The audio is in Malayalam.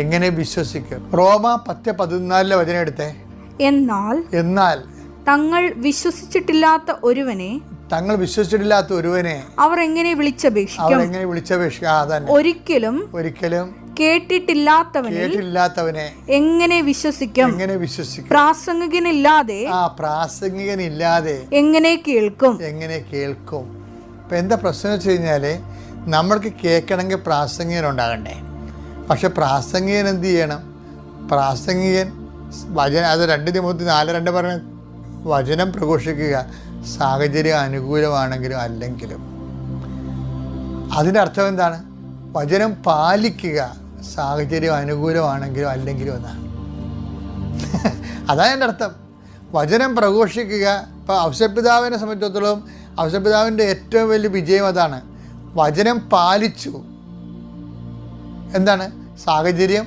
എങ്ങനെ വിശ്വസിക്കും? റോമ പത്ത് പതിനാലിലെ വചനം എടുത്തേ. എന്നാൽ എന്നാൽ തങ്ങൾ വിശ്വസിച്ചിട്ടില്ലാത്ത ഒരുവനെ തങ്ങൾ വിശ്വസിച്ചിട്ടില്ലാത്ത ഒരുവനെ അവർ എങ്ങനെ വിളിച്ചപേക്ഷിക്കും? അവർ എങ്ങനെ വിളിച്ചപേക്ഷിക്കും? ഒരിക്കലും ഒരിക്കലും കേട്ടിട്ടില്ലാത്തവനെ കേട്ടിട്ടില്ലാത്തവനെ എങ്ങനെ വിശ്വസിക്കും? എങ്ങനെ വിശ്വസിക്കും? പ്രാസംഗികനില്ലാതെ ആ പ്രാസംഗികനില്ലാതെ എങ്ങനെ കേൾക്കും? എങ്ങനെ കേൾക്കും? ഇപ്പൊ എന്താ പ്രശ്നം വെച്ച് കഴിഞ്ഞാൽ നമ്മൾക്ക് കേൾക്കണമെങ്കിൽ പ്രാസംഗികൻ ഉണ്ടാകണ്ടേ പക്ഷെ പ്രാസംഗികൻ എന്ത് ചെയ്യണം? പ്രാസംഗികൻ വചന അത് രണ്ട് മുപ്പത്തി നാല് രണ്ട് പറഞ്ഞ വചനം പ്രഘോഷിക്കുക സാഹചര്യം അനുകൂലമാണെങ്കിലും അല്ലെങ്കിലും. അതിന്റെ അർത്ഥം എന്താണ്? വചനം പാലിക്കുക സാഹചര്യം അനുകൂലമാണെങ്കിലും അല്ലെങ്കിലും എന്നാണ്. അതാണ് എന്റെ അർത്ഥം. വചനം പ്രഘോഷിക്കുക ഇപ്പോൾ ഔഷപിതാവിനെ സംബന്ധിച്ചിടത്തോളം ഔഷപിതാവിന്റെ ഏറ്റവും വലിയ വിജയം അതാണ്. വചനം പാലിച്ചു. എന്താണ്? സാഹചര്യം